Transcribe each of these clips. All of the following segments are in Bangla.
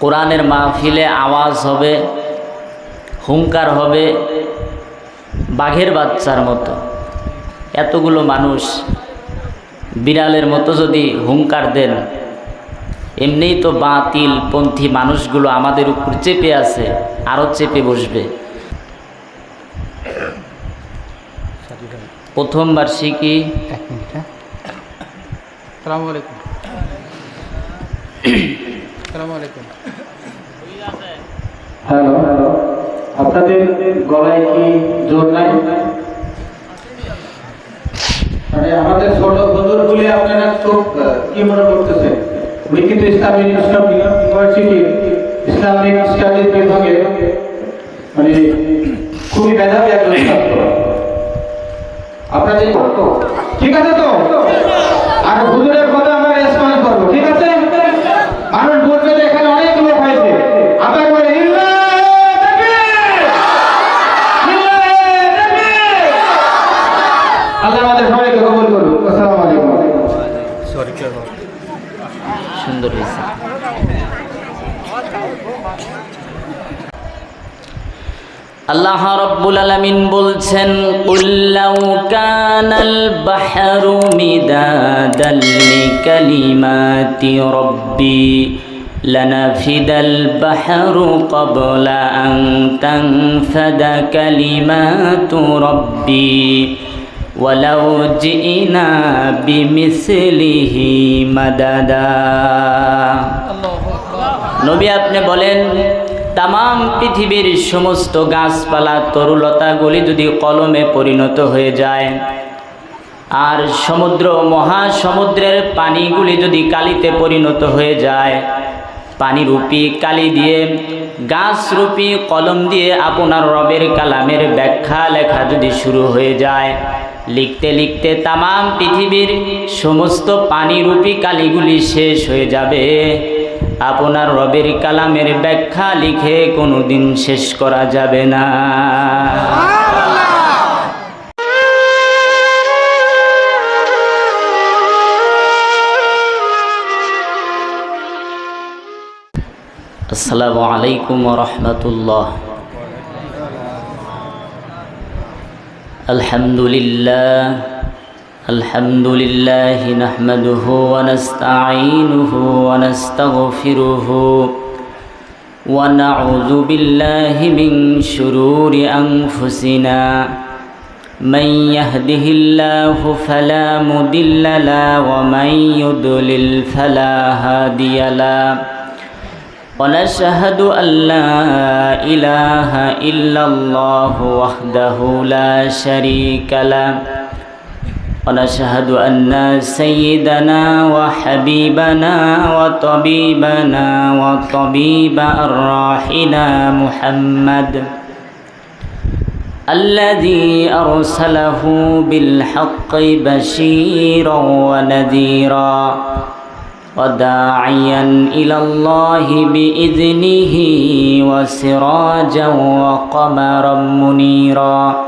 কোরআনের মাহফিলে আওয়াজ হবে, হুঙ্কার হবে, বাঘের বাচ্চার মতো। এতগুলো মানুষ বিড়ালের মতো যদি হুঙ্কার দেন, এমনিই তো বাতিল পন্থী মানুষগুলো আমাদের উপর চেপে আছে আরও চেপে বসবে। প্রথম বার্ষিকী। এক হ্যালো হ্যালো। আপনাদের গলায় কি জোর নাই? মানে আমাদের ছোট হুজুর বলে আপনারা আহ, কি মনে করতেছেন? Islamic Islam university Islamic studies বিভাগে মানে খুবই মেধাবী একজন ছাত্র। আপনাদের ঠিক আছে তো? আর হুজুরের কথা আমরা রেসপন্স করব ঠিক আছে মানুষ বলবে যে এখানে অনেক লোক হয়েছে আপনার বলে ইল্লাহ তাকবীর! ইল্লাহ তাকবীর! আল্লাহ আমাদের সবাইকে কবুল করুন আসসালামু আলাইকুম সরি সুন্দর হয়েছে আল্লাহ রব্বুল আলামিন বলছেন কুল লাউ কানাল বাহরু মিদাদাল লিকালিমাতি রব্বি لنفد البحر قبل أن تنفد كلمات ربي ولو جئنا بمثله مددا নবী আপনি বলেন তাম পৃথিবীর সমস্ত গাছপালা তরুলতাগুলি যদি কলমে পরিণত হয়ে যায়, আর সমুদ্র, মহাসমুদ্রের পানিগুলি যদি কালিতে পরিণত হয়ে যায়, পানিরূপী কালি দিয়ে, গাছরূপী কলম দিয়ে আপনার রবের কালামের ব্যাখ্যা লেখা যদি শুরু হয়ে যায়, লিখতে লিখতে তাম পৃথিবীর সমস্ত পানিরূপী কালিগুলি শেষ হয়ে যাবে। আপনার রবের কালামের ব্যাখ্যা লিখে কোনো দিন শেষ করা যাবে না। আসসালামু আলাইকুম রহমতুল্লাহ আলহামদুলিল্লাহ। الحمد لله نحمده ونستعينه ونستغفره ونعوذ بالله من شرور أنفسنا من يهده الله فلا مضل له ومن يضلل فلا هادي له ونشهد أن لا إله إلا الله وحده لا شريك له ونشهد أن سيدنا وحبيبنا وطبيبنا وطبيب أرواحنا محمد الذي أرسله بالحق بشيرا ونذيرا وداعيا إلى الله بإذنه وسراجا وقمرا منيرا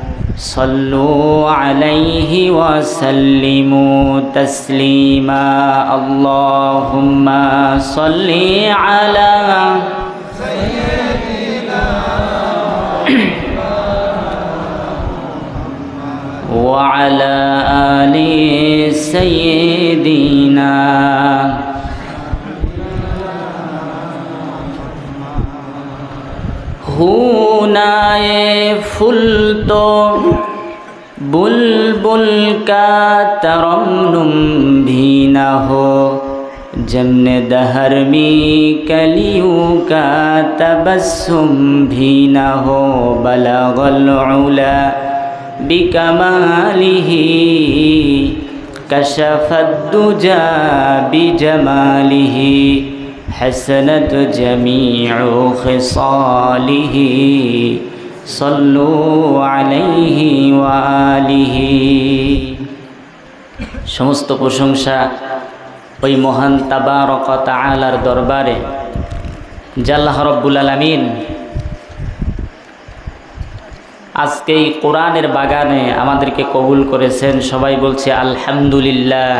صلوا عليه وسلموا تسليما. اللهم صل على وعلى آل سيدنا. গুনায়ে ফুল তো বুলবুল কা তরম নুম ভি না হো जमने दहर में कलियों का तबस्सुम भी न हो बलगलौला बिकमालिही कशफद्दुजा बिजमालिही حسنت جميع خصاله صلوا عليه وآله সমস্ত প্রশংসা ওই মহান তাবারক তাআলার দরবারে জাল্লাহ রব্বুল আলামিন আজকে এই কোরআনের বাগানে আমাদেরকে কবুল করেছেন সবাই বলছে আলহামদুলিল্লাহ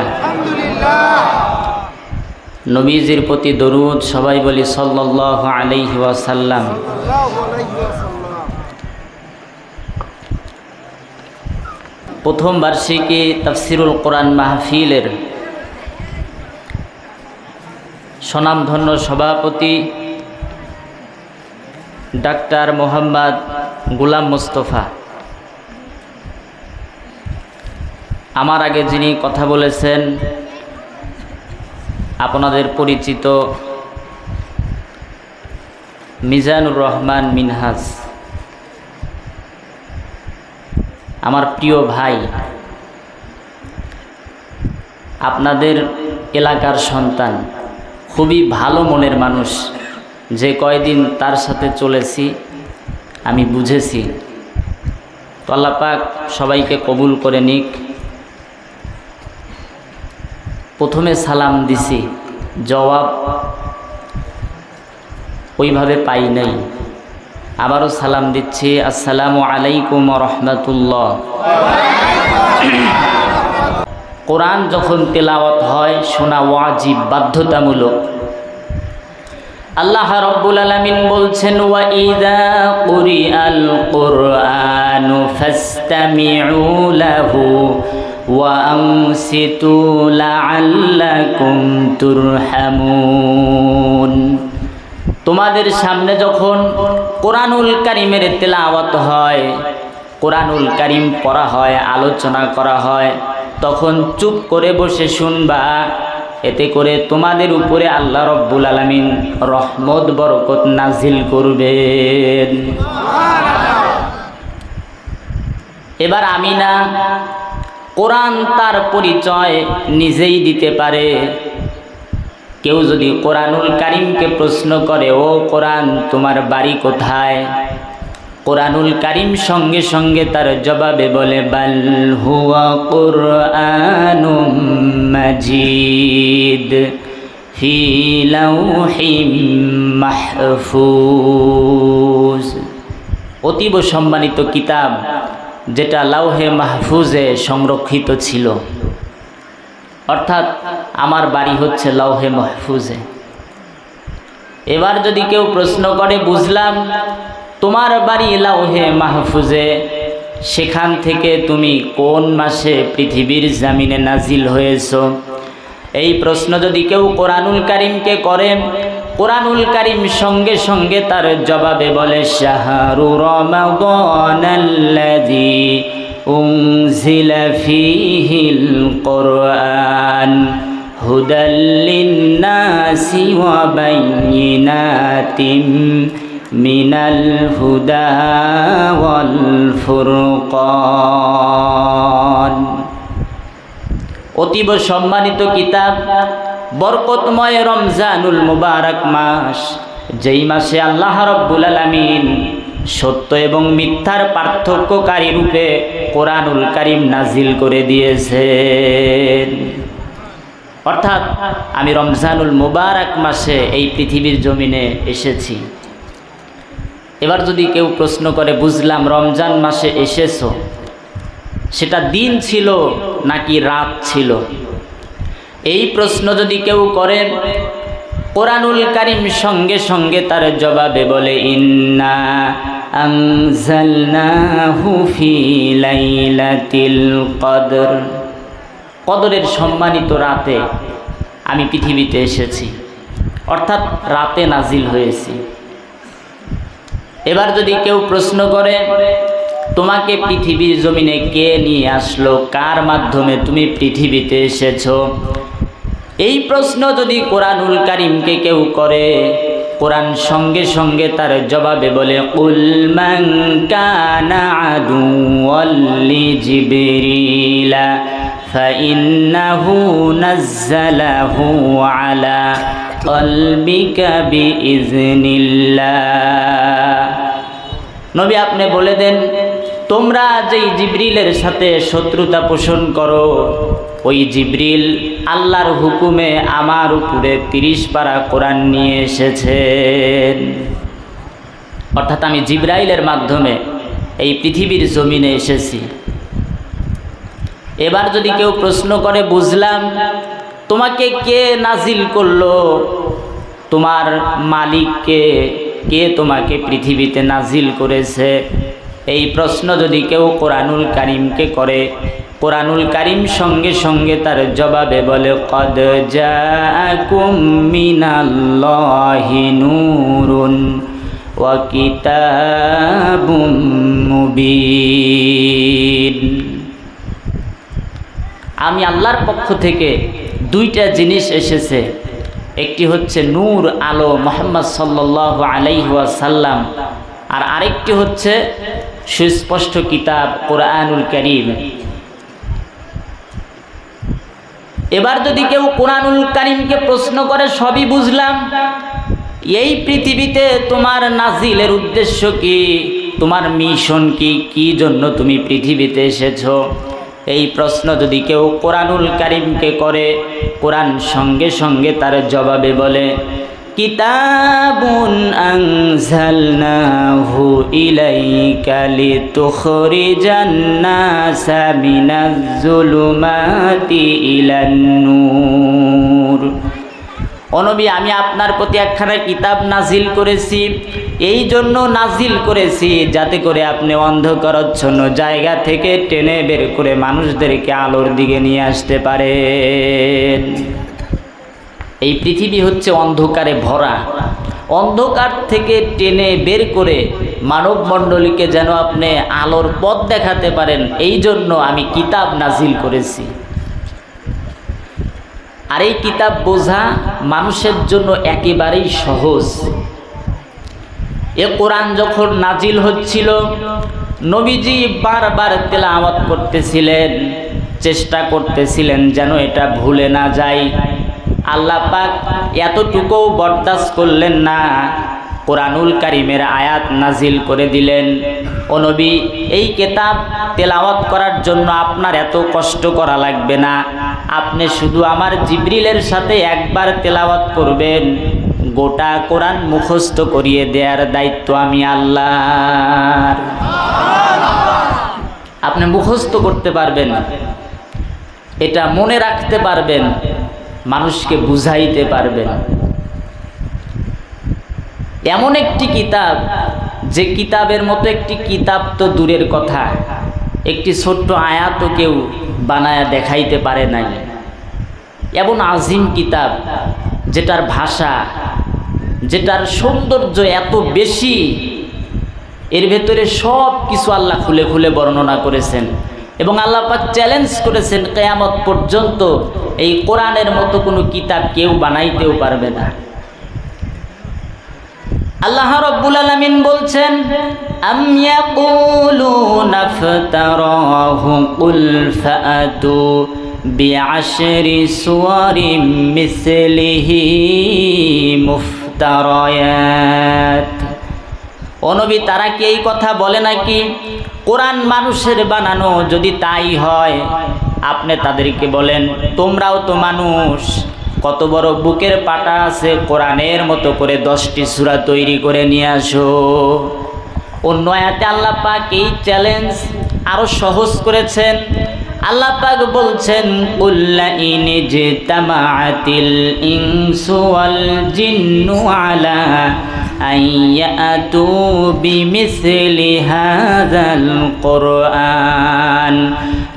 নবীজির প্রতি দরুদ সবাই বলি সাল্লাহ আলাইহি ওয়াসাল্লাম। প্রথম বার্ষিকী তাফসিরুল কোরআন মাহফিলের স্বনামধন্য সভাপতি ডাক্তার মোহাম্মদ গুলাম মোস্তফা। আমার আগে যিনি কথা বলেছেন আপনাদের পরিচিত মিজানুর রহমান মিনহাজ। আমার প্রিয় ভাই, আপনাদের এলাকার সন্তান, খুবই ভালো মনের মানুষ, যে কয়দিন তার সাথে চলেছি, আমি বুঝেছি। তো আল্লাহ পাক সবাইকে কবুল করে নিক। প্রথমে সালাম দিছি, জবাব ওইভাবে পাই নাই। আবারও সালাম দিচ্ছি, আসসালামু আলাইকুম রহমতুল্লাহ। কোরআন যখন তেলাওয়াত হয়, শোনা ওয়াজিব, বাধ্যতামূলক। আল্লাহ রব্বুল আলামিন বলছেন, ওয়া ইদা কুরিআল কুরআনু ফাসতামিউ লাহু আমসিতু লাআল্লাকুম তুরহামুন। তোমাদের সামনে যখন কোরআনুল কারিমের তেলাওয়াত হয়, কোরআনুল কারিম পড়া হয়, আলোচনা করা হয়, তখন চুপ করে বসে শুনবা, এতে করে তোমাদের উপরে আল্লাহ রব্বুল আলমিন রহমত, বরকত নাজিল করবেন। এবার আমি না কোরআন তার পরিচয় নিজেই দিতে পারে। কেউ যদি কোরআনুল কারিমকে প্রশ্ন করে, ও কোরআন, তোমার বাড়ি কোথায়? কোরআনুল কারিম সঙ্গে সঙ্গে তার জবাবে বলে মাজিদ মাহফুজ। অতীব সম্মানিত কিতাব যেটা লাউহে মাহফুজে সংরক্ষিত ছিল। অর্থাৎ আমার বাড়ি হচ্ছে লৌহে মাহফুজে। এবার যদি কেউ প্রশ্ন করে, বুঝলাম তোমার বাড়ি লাউহে মাহফুজে, সেখান থেকে তুমি কোন মাসে পৃথিবীর জামিনে নাজিল হয়েছ? এই প্রশ্ন যদি কেউ কোরআনুল কারিমকে করে কোরআনুল কারিম সঙ্গে সঙ্গে তার জবাবে বলে শাহরু রমাদানাল্লাযী أنزل فيه القرآن هدى للناس وبينات من الهدى والفرقان অতীব সম্মানিত কিতাব বরকতময় রমজানুল মুবারক মাস। যেই মাসে আল্লাহ রব্বুল আলামিন সত্য এবং মিথ্যার পার্থক্যকারী রূপে কোরআনুল কারিম নাজিল করে দিয়েছে অর্থাৎ আমি রমজানুল মুবারক মাসে এই পৃথিবীর জমিনে এসেছি। এবার যদি কেউ প্রশ্ন করে, বুঝলাম রমজান মাসে এসেছ? সেটা দিন ছিল নাকি রাত ছিল? এই প্রশ্ন যদি কেউ করেন, কোরআনুল কারিম সঙ্গে সঙ্গে তার জবাবে বলে, ইন্না কদর। কদরের সম্মানিত রাতে আমি পৃথিবীতে এসেছি, অর্থাৎ রাতে নাজিল হয়েছি। এবার যদি কেউ প্রশ্ন করে তোমাকে পৃথিবীর জমিনে কে নিয়ে আসলো কার মাধ্যমে তুমি পৃথিবীতে এসেছো এই প্রশ্ন যদি কোরআনুল কারিমকে কেউ করে কোরআন সঙ্গে সঙ্গে তার জবাবে বলে কুল মান কানা আদুওয়াল্লি জিবরিলা فإنه نزله على قلبك بإذن الله নবী আপনি বলে দেন তোমরা যেই জিবরিলের সাথে শত্রুতা পোষণ করো, ওই জিবরিল আল্লাহর হুকুমে আমার উপরে তিরিশ পারা কোরআন নিয়ে এসেছেন অর্থাৎ আমি জিব্রাইলের মাধ্যমে এই পৃথিবীর জমিনে এসেছি। এবার যদি কেউ প্রশ্ন করে, বুঝলাম, তোমাকে কে নাজিল করল? তোমার মালিককে কে তোমাকে পৃথিবীতে নাজিল করেছে? এই প্রশ্ন যদি কেউ কোরআনুল কারিমকে করে, কোরআনুল কারিম সঙ্গে সঙ্গে তার জবাবে বলে, কদ নূরুন আমি আল্লাহর পক্ষ থেকে দুইটা জিনিস এসেছে। একটি হচ্ছে নূর আলো মোহাম্মদ সাল্লাহ আলাইহাসাল্লাম আর আরেকটি হচ্ছে সুস্পষ্ট কিতাব কোরআনুল করিম। এবার যদি কেউ কোরআনুল করিমকে প্রশ্ন করে, সবই বুঝলাম। এই পৃথিবীতে তোমার নাজিলের উদ্দেশ্য কি? তোমার মিশন কি? কি জন্য তুমি পৃথিবীতে এসেছ? এই প্রশ্ন যদি কেউ কোরআনুল কারিমকে করে, কোরআন সঙ্গে সঙ্গে তার জবাবে বলে কিতাবুন আনজালনাহু ইলাইকা লিতুখরিজান নাসা মিনাজ জুলুমাতি ইলান নূর। অনবী আমি আপনার প্রতি একখানা কিতাব নাজিল করেছি। এই জন্য নাজিল করেছি যাতে করে আপনি অন্ধকারচ্ছন্ন জায়গা থেকে টেনে বের করে মানুষদেরকে আলোর দিকে নিয়ে আসতে পারেন। এই পৃথিবী হচ্ছে অন্ধকারে ভরা। অন্ধকার থেকে টেনে বের করে মানব মণ্ডলীকে যেন আপনি আলোর পথ দেখাতে পারেন, এই জন্য আমি কিতাব নাজিল করেছি। আর এই কিতাব বোঝা মানুষের জন্য একেবারেই সহজ। এ কোরআন যখন নাজিল হচ্ছিল, নবীজি বারবার তেলাওয়াত করতেছিলেন, চেষ্টা করতেছিলেন যেন এটা ভুলে না যায় আল্লাহ পাক এতটুকুও বরদাস্ত করলেন না, কোরআনুল কারিমের আয়াত নাজিল করে দিলেন। ও নবী, এই কেতাব তেলাওয়াত করার জন্য আপনার এত কষ্ট করা লাগবে না। আপনি শুধু আমার জিব্রিলের সাথে একবার তেলাওয়াত করবেন, গোটা কোরআন মুখস্থ করিয়ে দেওয়ার দায়িত্ব আমি আল্লাহ আপনি মুখস্থ করতে পারবেন, এটা মনে রাখতে পারবেন। মানুষকে বুঝাইতে পারবেন এমন একটি কিতাব, যে কিতাবের মতো একটি কিতাব তো দূরের কথা। একটি ছোট্ট আয়াতও কেউ বানায় দেখাইতে পারে নাই। এমন আজিম কিতাব, যেটার ভাষা, যেটার সৌন্দর্য এত বেশি, এর ভেতরে সব কিছু আল্লাহ খুলে খুলে বর্ণনা করেছেন এবং আল্লাহ চ্যালেঞ্জ করেছেন কেয়ামত পর্যন্ত এই কোরআনের মতো কোনো কিতাব কেউ বানাইতেও পারবে না। আল্লাহ রব্বুল আলামিন বলছেন মুফতারায়াত। অনবী তারা কি এই কথা বলে নাকি? কোরআন মানুষের বানানো যদি তাই হয় আপনি তাদেরকে বলেন, তোমরাও তো মানুষ। কত বড় বুকের পাটা আছে, কোরআনের মতো করে দশটি সুরা তৈরি করে নিয়ে আসো। অন্য আয়াতে আল্লাহ পাক এই চ্যালেঞ্জ আরও সহজ করেছেন। আল্লাহ পাক বলছেন কুল্লা ইন জিতামাআতিল ইনসু ওয়াল জিন্নু আলা আইয়াতু বিমিসলি হাযাল কুরআন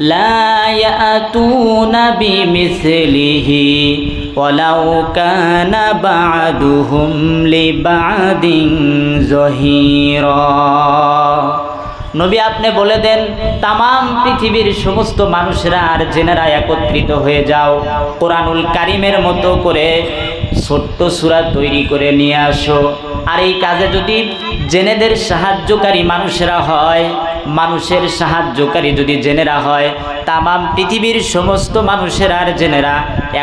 লা ইয়াতুনা বিমিসলিহি ولو كان بعدهم لبعد زهيرا নবী আপনি বলে দেন তামাম পৃথিবীর সমস্ত মানুষরা আর জেনেরা একত্রিত হয়ে যাও কোরআনুল কারিমের মতো করে ছোট্ট সুরা তৈরি করে নিয়ে আসো আর এই কাজে যদি জেনেদের সাহায্যকারী মানুষেরা হয় মানুষের সাহায্যকারী যদি জেনেরা হয়, তামাম পৃথিবীর সমস্ত মানুষের আর জেনেরা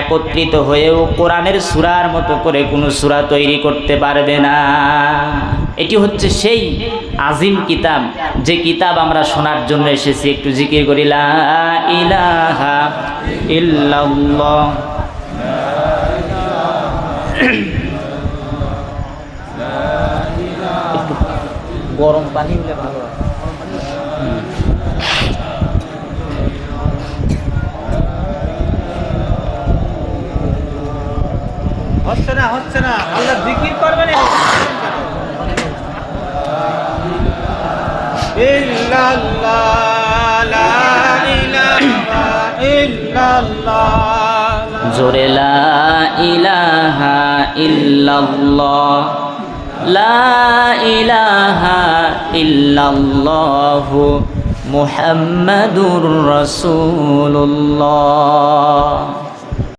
একত্রিত হয়েও কোরআনের সুরার মতো করে কোনো সুরা তৈরি করতে পারবে না। এটি হচ্ছে সেই আজিম কিতাব, যে কিতাব আমরা শোনার জন্য এসেছি। একটু জিকির করিলা ইলাহা গরম পানি হলে ভালো হয় হচ্ছে না হচ্ছে না। আল্লাহ জিকির করবেন জোরে লা ইলাহা ইল্লাল্লাহ, লা ইলাহা ইল্লাল্লাহ মুহাম্মাদুর রাসূলুল্লাহ।